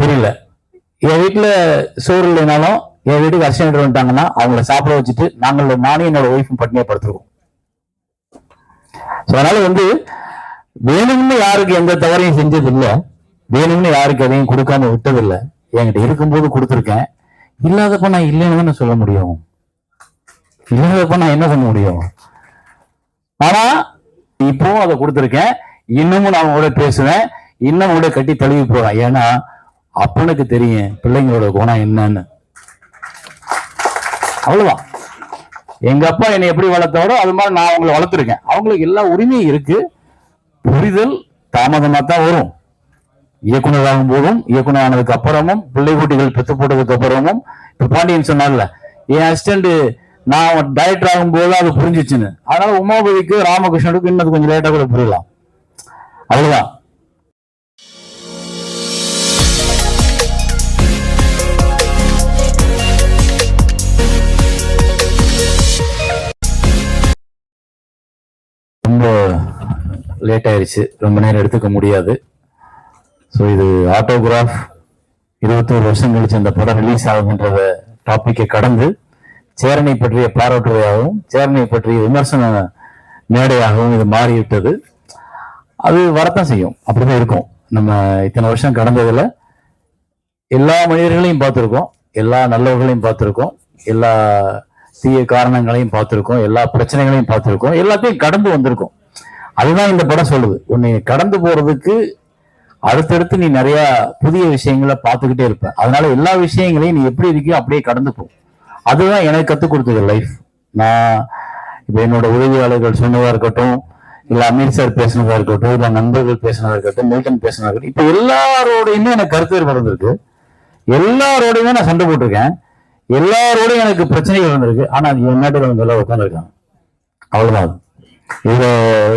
தெரியல. என் வீட்டுல சோறு இல்லைனாலும் என் வீட்டுக்கு அர்ச்சனை வந்துட்டாங்கன்னா அவங்கள சாப்பிட வச்சுட்டு நாங்கள் நானும் என்னோட ஒய்ஃபும் பட்டினியை படுத்துருவோம். ஸோ அதனால வந்து வேணும்னு யாருக்கு எந்த தவறையும் செஞ்சதில்லை. வேணும்னு யாருக்கு எதையும் கொடுக்காம விட்டதில்லை. என்கிட்ட இருக்கும்போது கொடுத்துருக்கேன். இல்லாதப்ப நான் இல்லைன்னு சொல்ல முடியும். இல்லாதப்ப நான் என்ன பண்ண முடியும்? ஆனா இப்போ அதை கொடுத்துருக்கேன். இன்னமும் நான் கூட பேசுவேன். இன்னும் கூட கட்டி தழுவி போறான் ஏன்னா அப்பனுக்கு தெரியும் பிள்ளைங்களோட குணம் என்னன்னு. அவ்வளவுதான். எங்க அப்பா என்னை எப்படி வளர்த்தாரோ அது மாதிரி நான் அவங்களை வளர்த்துருக்கேன். அவங்களுக்கு எல்லா உரிமையும் இருக்கு. புரிதல் தாமதமா தான் வரும். இயக்குனராகும் போதும் இயக்குனர் ஆனதுக்கு அப்புறமும் பிள்ளை குட்டிகள் பெத்து போட்டதுக்கு அப்புறமும் இப்ப பாண்டியன் சொன்னார்ல என் அசிஸ்டன்ட் நான் டைரக்டர் ஆகும் போது அது புரிஞ்சிச்சுன்னு. அதனால உமாபதிக்கு ராமகிருஷ்ணனுக்கு இன்னும் கொஞ்சம் லேட்டா கூட புரியலாம். அவ்வளவுதான். ரொம்ப லேட் ஆயிருச்சு. ரொம்ப நேரம் எடுத்துக்க முடியாது. ஸோ இது ஆட்டோகிராஃப் இருபத்தோரு வருஷம் கழிச்சு அந்த படம் ரிலீஸ் ஆகுன்றத டாப்பிக்கை கடந்து சேரனை பற்றிய பாராட்டுரையாகவும் சேரனை பற்றிய விமர்சன மேடையாகவும் இது மாறிவிட்டது. அது வரத்தான் செய்யும். அப்படிதான் இருக்கும். நம்ம இத்தனை வருஷம் கடந்ததுல எல்லா மனிதர்களையும் பார்த்துருக்கோம். எல்லா நல்லவர்களையும் பார்த்துருக்கோம். எல்லா தீய காரணங்களையும் பார்த்துருக்கோம். எல்லா பிரச்சனைகளையும் பார்த்துருக்கோம். எல்லாத்தையும் கடந்து வந்திருக்கோம். அதுதான் இந்த படம் சொல்லுது. உன்னை கடந்து போறதுக்கு அடுத்தடுத்து நீ நிறைய புதிய விஷயங்களை பார்த்துக்கிட்டே இருப்ப. அதனால எல்லா விஷயங்களையும் நீ எப்படி இருக்கியோ அப்படியே கடந்து போ. அதுதான் எனக்கு கற்றுக் கொடுத்தது லைஃப் நான் இப்போ என்னோட உதவியாளர்கள் சொன்னதாக இருக்கட்டும் இல்ல அமீர் சார் பேசினதா இருக்கட்டும் இல்ல நண்பர்கள் பேசினதா இருக்கட்டும் மில்டன் பேசினதா இருக்கட்டும் இப்போ எல்லாரோடையுமே எனக்கு கருத்து வேறுபாடு எல்லாரோடையுமே நான் சண்டை போட்டிருக்கேன். எல்லாரோடையும் எனக்கு பிரச்சனைகள் வந்திருக்கு. ஆனா அது என் மேட்டில் வந்து எல்லாம் உட்காந்துருக்காங்க அவ்வளவுதான். இது இதுல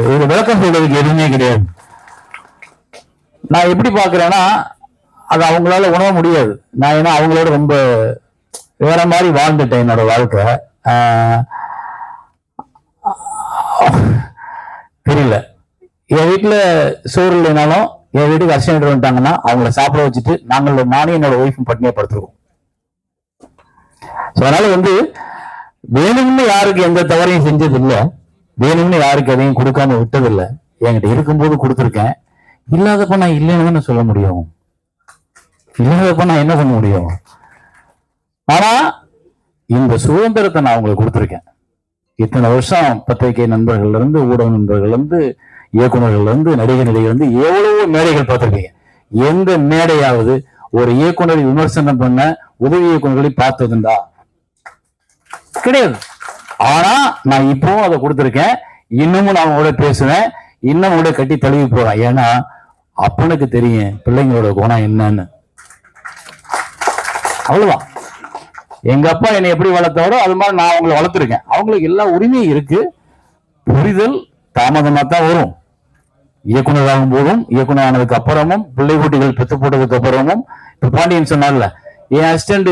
இதுல விளக்கம் சொல்றதுக்கு எதுவுமே கிடையாது. நான் எப்படி பாக்குறேன்னா அது அவங்களால உணர முடியாது. நான் ஏன்னா அவங்களோட ரொம்ப வேற மாதிரி வாழ்ந்துட்டேன் என்னோட வாழ்க்கை. ஆஹ் தெரியல. என் வீட்டில் சோறு இல்லைனாலும் என் வீட்டுக்கு அர்ச்சனை வந்துட்டாங்கன்னா அவங்கள சாப்பிட வச்சுட்டு நாங்கள் நானும் என்னோட ஒய்ஃபும் பட்னியா படுத்துருவோம். ஸோ அதனால வந்து வேணும்னு யாருக்கு எந்த தவறையும் செஞ்சதில்லை. வேணும்னு யாருக்கு எதையும் கொடுக்காம விட்டதில்லை. என்கிட்ட இருக்கும்போது கொடுத்துருக்கேன். இல்லாதப்ப நான் இல்லைன்னு தானே சொல்ல முடியும். இல்லாதப்ப நான் என்ன பண்ண முடியும்? ஆனா இந்த சுதந்திரத்தை நான் உங்களுக்கு கொடுத்துருக்கேன். இத்தனை வருஷம் பத்திரிகை நண்பர்கள் இருந்து ஊடக நண்பர்கள் இருந்து இயக்குனர்கள்ல இருந்து நடிகை நடிகர் இருந்து எவ்வளவோ மேடைகள் பார்த்திருக்கீங்க எந்த மேடையாவது ஒரு இயக்குநரை விமர்சனம் பண்ண உதவி இயக்குனர்களை பார்த்ததுண்டா? கிடையாது. ஆனா நான் இப்பவும் அதை கொடுத்துருக்கேன். இன்னமும் நான் கூட பேசுவேன். இன்னும் கூட கட்டி தழுவி போறேன். ஏன்னா அப்பனுக்கு தெரியும் பிள்ளைங்களோட குணம் என்னன்னு. அவ்வளவுதான். எங்க அப்பா என்னை எப்படி வளர்த்தாரோ அது மாதிரி நான் அவங்களை வளர்த்துருக்கேன். அவங்களுக்கு எல்லா உரிமையும் இருக்கு. புரிதல் தாமதமாக தான் வரும். இயக்குனர் ஆகும்போதும் இயக்குனர் ஆனதுக்கு அப்புறமும் பிள்ளை குட்டிகள் பெத்து போட்டதுக்கு அப்புறமும் இப்போ பாண்டியன் சொன்னார்ல என் அசிஸ்டண்ட்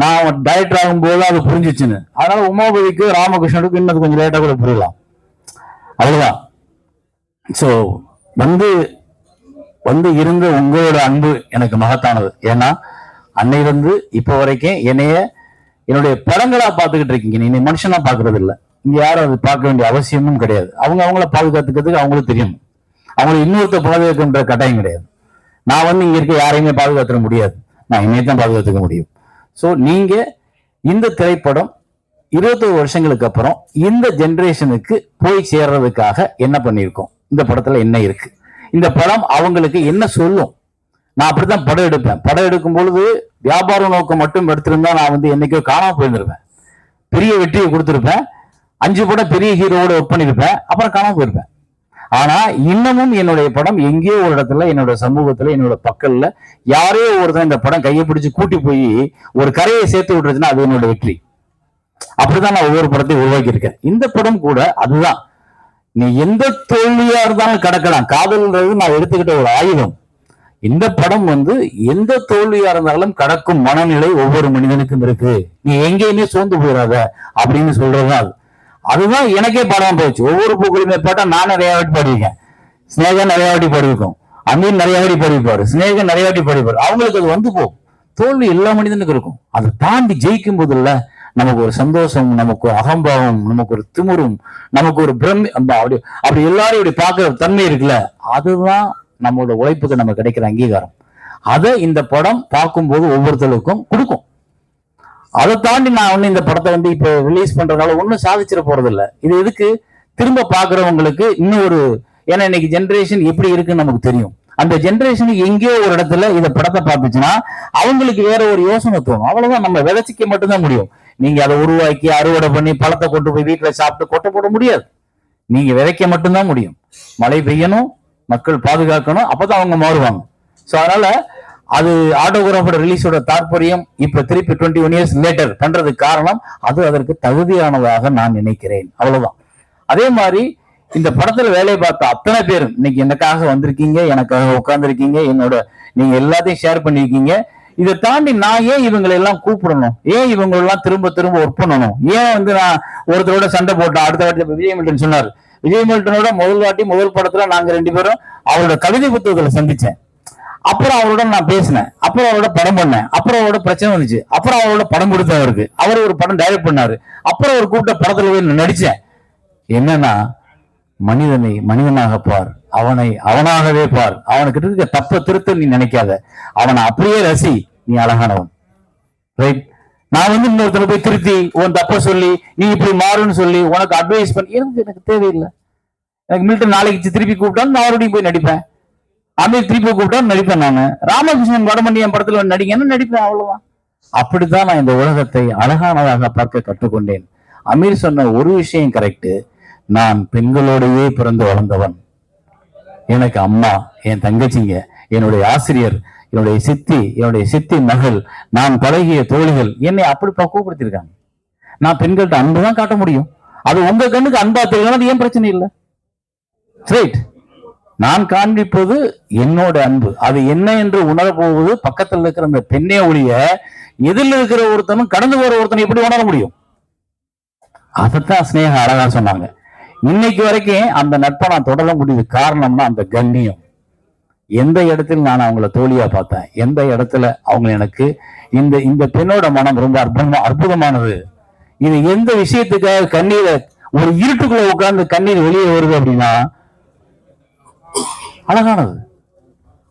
நான் டைரக்டர் ஆகும்போது அது புரிஞ்சிச்சுன்னு. அதனால உமாபதிக்கு ராமகிருஷ்ணனுக்கு இன்னும் கொஞ்சம் லேட்டாக கூட புரியலாம். அவ்வளோதான் ஸோ வந்து வந்து இருந்த உங்களோட அன்பு எனக்கு மகத்தானது. ஏன்னா அன்னையிலிருந்து இப்போ வரைக்கும் என்னைய என்னுடைய படங்களா பார்த்துக்கிட்டு இருக்கீங்க. நீங்க மனுஷனா பாக்குறது இல்ல இங்க யாரும் அது பார்க்க வேண்டிய அவசியமும் கிடையாது. அவங்க அவங்கள பாதுகாத்துக்கிறதுக்கு அவங்களுக்கு தெரியும். அவங்களை இன்னொருத்த பாதுகாக்கின்ற கட்டாயம் கிடையாது. நான் வந்து இங்க இருக்க யாரையுமே பாதுகாத்துட முடியாது. நான் என்னைய தான் பாதுகாத்துக்க முடியும். ஸோ நீங்க இந்த திரைப்படம் இருபத்தொரு வருஷங்களுக்கு அப்புறம் இந்த ஜென்ரேஷனுக்கு போய் சேர்றதுக்காக என்ன பண்ணியிருக்கோம்? இந்த படத்துல என்ன இருக்கு? இந்த படம் அவங்களுக்கு என்ன சொல்லும்? நான் அப்படித்தான் படம் எடுப்பேன். படம் எடுக்கும் பொழுது வியாபார நோக்கம் மட்டும் எடுத்திருந்தா நான் வந்து என்னைக்கோ காணாம போயிருந்திருப்பேன். பெரிய வெற்றியை கொடுத்துருப்பேன். அஞ்சு படம் பெரிய ஹீரோவோட ஒர்க் பண்ணியிருப்பேன். அப்புறம் காணாம போயிருப்பேன். ஆனா இன்னமும் என்னுடைய படம் எங்கேயோ ஒரு இடத்துல என்னோட சமூகத்துல என்னோட பக்கல்ல யாரையோ ஒருத்தன் இந்த படம் கையை பிடிச்சு கூட்டி போய் ஒரு கரையை சேர்த்து விடுறதுன்னா அது என்னோட வெற்றி. அப்படிதான் நான் ஒவ்வொரு படத்தையும் உருவாக்கி இருக்கேன் இந்த படம் கூட அதுதான். நீ எந்த தோல்வியா இருந்தாலும் கடக்கலாம். காதல்ன்றது நான் எடுத்துக்கிட்ட ஒரு ஆயுதம். இந்த படம் வந்து எந்த தோல்வியா இருந்தாலும் கடக்கும் மனநிலை ஒவ்வொரு மனிதனுக்கும் இருக்கு. நீ எங்கேயுமே சோர்ந்து போயிடாத அப்படின்னு சொல்றதுதான் அது. அதுதான் எனக்கே படம் போயிடுச்சு ஒவ்வொரு பூக்களுமே பாட்டா நான் நிறைய வாட்டி பாடியிருக்கேன். ஸ்னேகா நிறைய வாட்டி பாடியிருக்கோம். அமீன் நிறைய வாட்டி படிப்பாரு சிநேகன் நிறைய வாட்டி படிப்பாரு அவங்களுக்கு அது வந்து போகும். தோல்வி எல்லா மனிதனுக்கும் இருக்கும். அதை தாண்டி ஜெயிக்கும் போதுல்ல நமக்கு ஒரு சந்தோஷம் நமக்கு ஒரு அகம்பாவம் நமக்கு ஒரு திமுறும் நமக்கு ஒரு பிரம்மி அப்படி அப்படி எல்லாரும் இப்படி பார்க்கற தன்மை இருக்குல்ல. அதுதான் நம்மளோட உழைப்புக்கு நம்ம கிடைக்கிற அங்கீகாரம். அதை இந்த படம் பார்க்கும்போது ஒவ்வொருத்தருக்கும் கொடுக்கும். அதை தாண்டி நான் ஒண்ணு இந்த படத்தை வந்து இப்போ ரிலீஸ் பண்றதுனால ஒன்றும் சாதிச்சிட போறது இல்லை இது எதுக்கு? திரும்ப பாக்குறவங்களுக்கு இன்னும் ஒரு ஏன்னா இன்னைக்கு ஜென்ரேஷன் எப்படி இருக்குன்னு நமக்கு தெரியும். அந்த ஜென்ரேஷனுக்கு எங்கேயோ ஒரு இடத்துல இந்த படத்தை பார்த்துச்சுன்னா அவங்களுக்கு வேற ஒரு யோசனை தோணும். அவ்வளவுதான். நம்ம விதைச்சிக்க மட்டும்தான் முடியும். நீங்க அதை உருவாக்கி அறுவடை பண்ணி பழத்தை கொண்டு போய் வீட்டுல சாப்பிட்டு கொட்டை போட முடியாது. நீங்க விதைக்க மட்டும்தான் முடியும். மழை பெய்யணும் மக்கள் பாதுகாக்கணும். அப்பதான் அவங்க மாறுவாங்க. ஸோ அதனால அது ஆட்டோகிராஃபோட ரிலீஸோட தாற்பயம் இப்ப திருப்பி டுவெண்ட்டி ஒன் இயர்ஸ் லேட்டர் பண்றதுக்கு காரணம் அது அதற்கு தகுதியானதாக நான் நினைக்கிறேன். அவ்வளவுதான். அதே மாதிரி இந்த படத்துல வேலையை பார்த்த அத்தனை பேரும் இன்னைக்கு எனக்காக வந்திருக்கீங்க எனக்காக உட்கார்ந்துருக்கீங்க என்னோட நீங்க எல்லாத்தையும் ஷேர் பண்ணிருக்கீங்க. இதை தாண்டி நான் ஏன் இவங்களை எல்லாம் கூப்பிடணும்? ஏன் இவங்க எல்லாம் திரும்ப திரும்ப ஒர்க் பண்ணணும்? ஏன் வந்து நான் ஒருத்தரோட சண்டை போட்டேன் அடுத்த வாட்டி விஜய் மில்டன் சொன்னார் விஜய் மில்டனோட முதல் வாட்டி முதல் படத்துல நாங்க ரெண்டு பேரும் அவரோட கவிதை புத்தகத்துல சந்திச்சேன். அப்புறம் அவரோட நான் பேசினேன். அப்புறம் அவரோட படம் பண்ணேன். அப்புறம் அவரோட பிரச்சனை வந்துச்சு. அப்புறம் அவரோட படம் கொடுத்தேன் அவருக்கு. அவர் ஒரு படம் டைரக்ட் பண்ணாரு. அப்புறம் அவர் கூப்பிட்ட படத்துல போய் நடிச்சேன். என்னன்னா மனிதனை மனிதனாக பார். அவனை அவனாகவே பார். அவனுக்கு இருக்க தப்ப திருத்த நீ நினைக்காத. அவனை அப்படியே ரசி. நீ அழகானவன். ரைட் நான் வந்து இன்னொருத்தர் போய் திருத்தி உன் தப்ப சொல்லி நீ இப்படி மாறுன்னு சொல்லி உனக்கு அட்வைஸ் பண்ணி எனக்கு எனக்கு தேவையில்லை. எனக்கு மில்டன் நாளைக்கு திருப்பி கூப்பிட்டாலும் நான் மறுபடியும் போய் நடிப்பேன். அமீர் திருப்பி கூப்பிட்டாலும் நடிப்பேன் நான். ராமகிருஷ்ணன் வடமணி என் படத்துல நடிங்கன்னு நடிப்பேன் அவ்வளவுதான். அப்படித்தான் நான் இந்த உலகத்தை அழகானதாக பார்க்க கற்றுக்கொண்டேன். அமீர் சொன்ன ஒரு விஷயம் கரெக்டு நான் பெண்களோடையே பிறந்து வளர்ந்தவன். எனக்கு அம்மா என் தங்கச்சிங்க என்னுடைய ஆசிரியர் என்னுடைய சித்தி என்னுடைய சித்தி மகள் நான் பழகிய தோழிகள் என்னை அப்படி பக்குவப்படுத்தியிருக்காங்க நான் பெண்கள்கிட்ட அன்பு தான் காட்ட முடியும். அது உங்க கண்ணுக்கு அன்பா தெரியல அது ஏன் பிரச்சனை இல்லை? ரைட் நான் காண்பிப்பது என்னோட அன்பு. அது என்ன என்று உணரப் போவது பக்கத்தில் இருக்கிற அந்த பெண்ணே ஒழிய எதிரில் இருக்கிற ஒருத்தனும் கடந்து போற ஒருத்தனை எப்படி உணர முடியும்? அதைத்தான் ஸ்னேகா அழகா சொன்னாங்க. இன்னைக்கு வரைக்கும் அந்த நட்பை நான் தொடர முடியுது காரணம்னா அந்த கண்ணியம். எந்த இடத்தில் நான் அவங்கள தோழியா பார்த்தேன்? எந்த இடத்துல அவங்க எனக்கு இந்த இந்த பெண்ணோட மனம் ரொம்ப அற்புதமா அற்புதமானது? இது எந்த விஷயத்துக்காக கண்ணீரை ஒரு இருட்டுக்குள்ள உட்கார்ந்து கண்ணீர் வெளியே வருது அப்படின்னா அழகானது.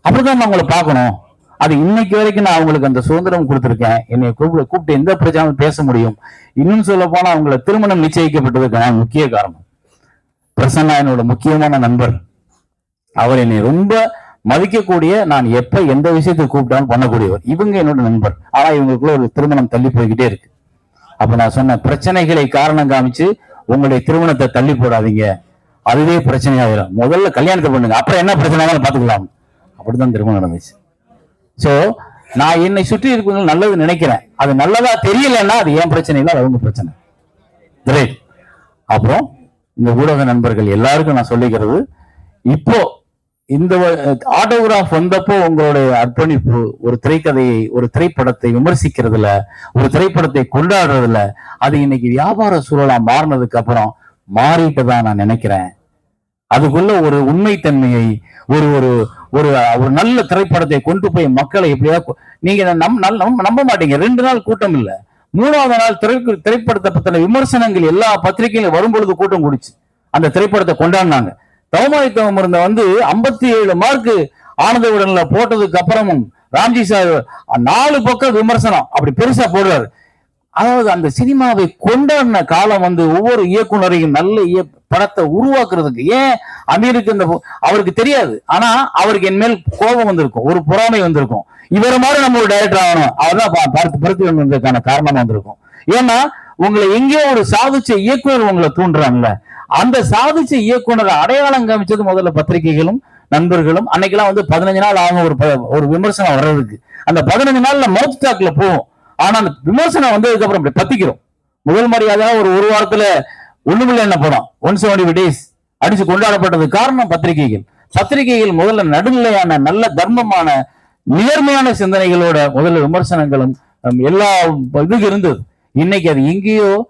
அப்படிதான் நான் உங்களை பார்க்கணும். அது இன்னைக்கு வரைக்கும் நான் அவங்களுக்கு அந்த சுதந்திரம் கொடுத்துருக்கேன். என்னை கூப்பிட்டு கூப்பிட்டு எந்த பிரச்சனையும் பேச முடியும். இன்னும் சொல்ல போனா அவங்கள திருமணம் நிச்சயிக்கப்பட்டதுக்கு நான் முக்கிய காரணம். பிரசன்னா என்னோட முக்கியமான நண்பர். அவர் என்னை ரொம்ப மதிக்கக்கூடிய நான் எப்ப எந்த விஷயத்தை கூப்பிட்டாலும் பண்ணக்கூடியவர். இவங்க என்னோட நண்பர். ஆனா இவங்களுக்குள்ள ஒரு திருமணம் தள்ளி போய்கிட்டே இருக்கு. அப்ப நான் சொன்ன பிரச்சனைகளை காரணம் காமிச்சு உங்களுடைய திருமணத்தை தள்ளி போடாதீங்க. அதுவே பிரச்சனையாயிரும் முதல்ல கல்யாணத்தை பண்ணுங்க. அப்புறம் என்ன பிரச்சனை பாத்துக்கலாம் அப்படிதான் திருமணம் நடந்துச்சு. சோ நான் என்னை சுற்றி இருக்கிறது நல்லது நினைக்கிறேன். அது நல்லதா தெரியலன்னா அது ஏன் பிரச்சனை இல்லை? அது அவங்க பிரச்சனை. ரைட் அப்புறம் இந்த ஊடக நண்பர்கள் எல்லாருக்கும் நான் சொல்லிக்கிறது இப்போ இந்த ஆட்டோகிராஃப் வந்தப்போ உங்களுடைய அர்ப்பணிப்பு ஒரு திரைக்கதையை ஒரு திரைப்படத்தை விமர்சிக்கிறதுல ஒரு திரைப்படத்தை கொண்டாடுறதுல அது இன்னைக்கு வியாபார சூழலா மாறினதுக்கு அப்புறம் மாறிட்டு தான் நான் நினைக்கிறேன். அதுக்குள்ள ஒரு உண்மைத்தன்மையை ஒரு ஒரு ஒரு ஒரு நல்ல திரைப்படத்தை கொண்டு போய் மக்களை எப்படியா நீங்க நம் நம்ப நம்ப மாட்டீங்க. ரெண்டு நாள் கூட்டம் இல்லை. மூணாவது நாள் திரை திரைப்படத்தை பத்தின விமர்சனங்கள் எல்லா பத்திரிகையிலும் வரும்பொழுது கூட்டம் கூடிச்சு. அந்த திரைப்படத்தை கொண்டாடினாங்க. தவமாய் இருந்த வந்து ஐம்பத்தி ஏழு மார்க் ஆனந்த விடன்ல போட்டதுக்கு அப்புறமும் ராம்ஜி சார் நாலு பக்கம் விமர்சனம். அப்படி பெருசா போடுறாரு. அதாவது அந்த சினிமாவை கொண்டாடின காலம் வந்து ஒவ்வொரு இயக்குனரையும் நல்ல இய படத்தை உருவாக்குறதுக்கு. ஏன்? அமீருக்கு இந்த அவருக்கு தெரியாது. ஆனா அவருக்கு என் மேல் கோபம் வந்திருக்கும். ஒரு பொறாமை வந்திருக்கும். இவர் மாதிரி நம்ம ஒரு டைரக்டர் ஆகணும். அவர் தான் பார்த்து பருத்தி வந்ததுக்கான காரணம் வந்திருக்கும். ஏன்னா உங்களை எங்கேயோ ஒரு சாதிச்ச இயக்குனர் உங்களை தூண்டுறாங்கல்ல அந்த சாதிச்ச இயக்குனரை அடையாளம் காமிச்சது முதல்ல பத்திரிகைகளும் நண்பர்களும். அன்னைக்கெல்லாம் வந்து பதினஞ்சு நாள் ஆகும் ஒரு ப- ஒரு விமர்சனம் வர்றதுக்கு. அந்த பதினஞ்சு நாள்ல மவுத் டாக்ல போகும் ஆனா அந்த விமர்சனம் வந்ததுக்கு அப்புறம் அப்படி பத்திக்கிறோம். முதல் மரியாதை ஒரு ஒரு வாரத்துல ஒண்ணுமில்ல என்ன படம் ஒன் செவன்டி டேஸ் அடிச்சு கொண்டாடப்பட்டது காரணம் பத்திரிகைகள். பத்திரிகைகள் முதல்ல நடுநிலையான நல்ல தர்மமான நேர்மையான சிந்தனைகளோட முதல்ல விமர்சனங்களும் எல்லா இதுக்கு இருந்தது. இன்னைக்கு அது எங்கேயோ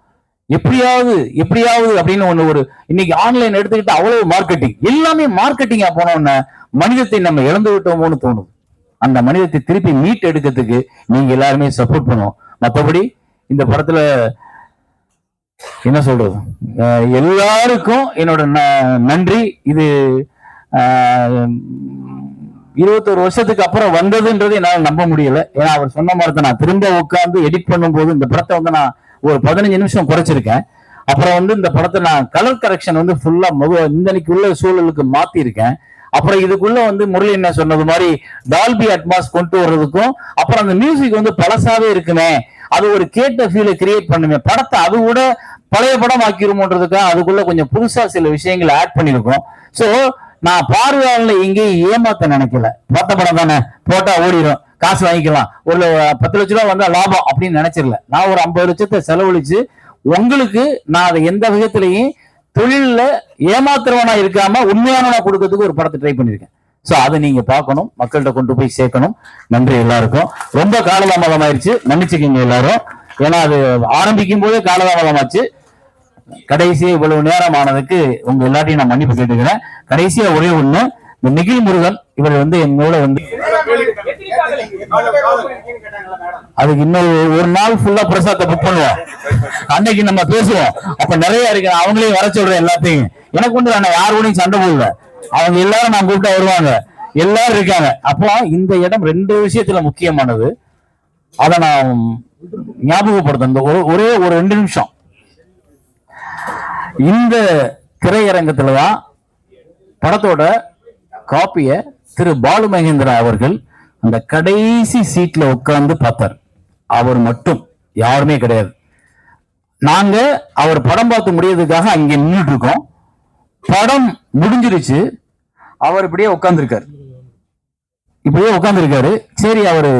எப்படியாவது எப்படியாவது அப்படின்னு ஒண்ணு ஒரு இன்னைக்கு ஆன்லைன் எடுத்துக்கிட்டு அவ்வளவு மார்க்கெட்டிங் எல்லாமே மார்க்கெட்டிங்கா போன மனிதத்தை நம்ம இழந்து விட்டோமோன்னு தோணுது. அந்த மனிதத்தை திருப்பி மீட் எடுக்கிறதுக்கு நீங்க எல்லாருமே சப்போர்ட் பண்ணுவோம் மற்றபடி இந்த படத்துல என்ன சொல்றது? எல்லாருக்கும் என்னோட ந- நன்றி. இது இருபத்தொரு வருஷத்துக்கு அப்புறம் வந்ததுன்றது என்னால் நம்ப முடியல. ஏன்னா அவர் சொன்ன மாதிரி தான் நான் திரும்ப உட்காந்து எடிட் பண்ணும்போது இந்த படத்தை வந்து நான் ஒரு பதினஞ்சு நிமிஷம் குறைச்சிருக்கேன். அப்புறம் வந்து இந்த படத்தை நான் கலர் கரெக்ஷன் வந்து ஃபுல்லா முக இந்தனைக்கு உள்ள சூழலுக்கு மாத்திருக்கேன். அப்புறம் இதுக்குள்ள வந்து முரளி என்ன சொன்னது மாதிரி டால்பி அட்மாஸ் கொண்டு வர்றதுக்கும் அப்புறம் அந்த மியூசிக் வந்து பழசாவே இருக்குமே. அது ஒரு கேட்ட ஃபீலை கிரியேட் பண்ணுமே. படத்தை அது கூட பழைய படம் ஆக்கிருமோன்றதுக்காக அதுக்குள்ள கொஞ்சம் புதுசா சில விஷயங்களை ஆட் பண்ணியிருக்கோம் சோ நான் பார்வையாளர்ல எங்கேயும் ஏமாத்த நினைக்கல. பார்த்த படம் தானே? போட்டா ஓடிடும் காசு வாங்கிக்கலாம். ஒரு பத்து லட்ச ரூபா வந்தா லாபம் அப்படின்னு நினைச்சிடல. நான் ஒரு ஐம்பது லட்சத்தை செலவழிச்சு உங்களுக்கு நான் அதை எந்த விதத்திலையும் தொழிலில் ஏமாத்துறவனா இருக்காம உண்மையானவனா கொடுக்கறதுக்கு ஒரு படத்தை ட்ரை பண்ணிருக்கேன் சோ அதை நீங்க பார்க்கணும். மக்கள்கிட்ட கொண்டு போய் சேர்க்கணும். நன்றி எல்லாருக்கும். ரொம்ப காலதாமதம் ஆயிடுச்சு மன்னிச்சுக்கோங்க எல்லாரும். ஏன்னா அது ஆரம்பிக்கும் போதே காலதாமதமாச்சு. கடைசியா இவ்வளவு நேரம் ஆனதுக்கு உங்க எல்லாத்தையும் நான் மன்னிப்பு கேட்டுக்கிறேன். கடைசியா ஒரே ஒண்ணு. இந்த நிகில் முருகன் இவர் வந்து என்னோட வந்து அதுக்கு இன்னொரு ஒரு நாள் ஃபுல்லா பிரசாத்தை புக் பண்ணுவோம். அன்னைக்கு நம்ம பேசுவோம். அப்ப நிறைய இருக்கு அவங்களையும் வர சொல்றேன் எல்லாத்தையும். எனக்கு ஒன்று நான் யார் யாரோடையும் சண்டை போடல. அவங்க எல்லாரும் நான் கூப்பிட்டா வருவாங்க. எல்லாரும் இருக்காங்க. அப்போ இந்த இடம் ரெண்டு விஷயத்துல முக்கியமானது. அதை நான் ஞாபகப்படுத்தேன் இந்த ஒரு- ஒரே ஒரு ரெண்டு நிமிஷம். இந்த திரையரங்கத்துல தான் படத்தோட காப்பிய திரு பாலு மகேந்திரா அவர்கள் அந்த கடைசி சீட்ல உட்கார்ந்து பார்த்தார் அவர் மட்டும் யாருமே கிடையாது. நாங்க அவர் படம் பார்த்து முடியறதுக்காக அங்க நின்றுட்டு இருக்கோம். படம் முடிஞ்சிருச்சு. அவர் இப்படியே உட்கார்ந்துருக்காரு. இப்படியே உட்காந்துருக்காரு சரி அவரு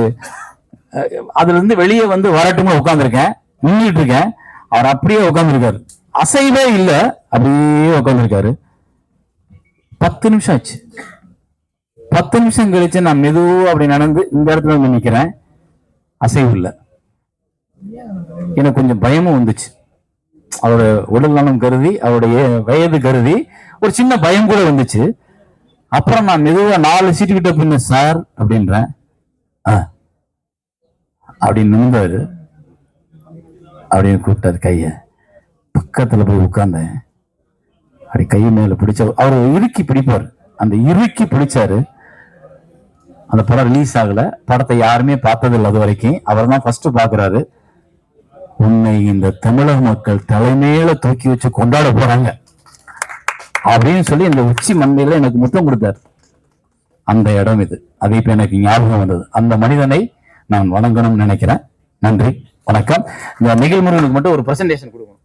அதுல இருந்து வெளியே வந்து வரட்டும்னு உட்காந்துருக்கேன் நின்றுட்டு இருக்கேன். அவர் அப்படியே உட்காந்துருக்காரு அசைவே இல்ல. அப்படியே உட்காந்துருக்காரு பத்து நிமிஷம் ஆச்சு. பத்து நிமிஷம் கழிச்சு நான் மெதுவாக அப்படி நடந்து இந்த இடத்துல வந்து நிற்கிறேன் அசைவு இல்லை. எனக்கு கொஞ்சம் பயமும் வந்துச்சு. அவரோட உடல் நலம் கருதி அவருடைய வயது கருதி ஒரு சின்ன பயம் கூட வந்துச்சு. அப்புறம் நான் மெதுவாக நாலு சீட்டு கிட்ட பின்ன சார் அப்படின்றேன். ஆ. அப்படின்னு நின்றாரு அப்படின்னு கூப்பிட்டாரு கையை. பக்கத்தில் போய் உட்கார்ந்தேன். அப்படி கை மேலே பிடிச்ச அவர் இறுக்கி பிடிப்பார். அந்த இறுக்கி பிடிச்சாரு. அந்த படம் ரிலீஸ் ஆகல. படத்தை யாருமே பார்த்ததில்லை அது வரைக்கும். அவர் தான் ஃபர்ஸ்ட் பாக்குறாரு உன்னை இந்த தமிழக மக்கள் தலைமையில தூக்கி வச்சு கொண்டாட போறாங்க. அப்படின்னு சொல்லி இந்த உச்சி மண்மையில எனக்கு முத்தம் கொடுத்தார். அந்த இடம் இது. அது இப்ப எனக்கு ஞாபகம் வந்தது. அந்த மனிதனை நான் வணங்கணும்னு நினைக்கிறேன். நன்றி. வணக்கம். இந்த நிகழ்முறைகளுக்கு மட்டும் ஒரு பிரசன்டேஷன் கொடுக்கணும்.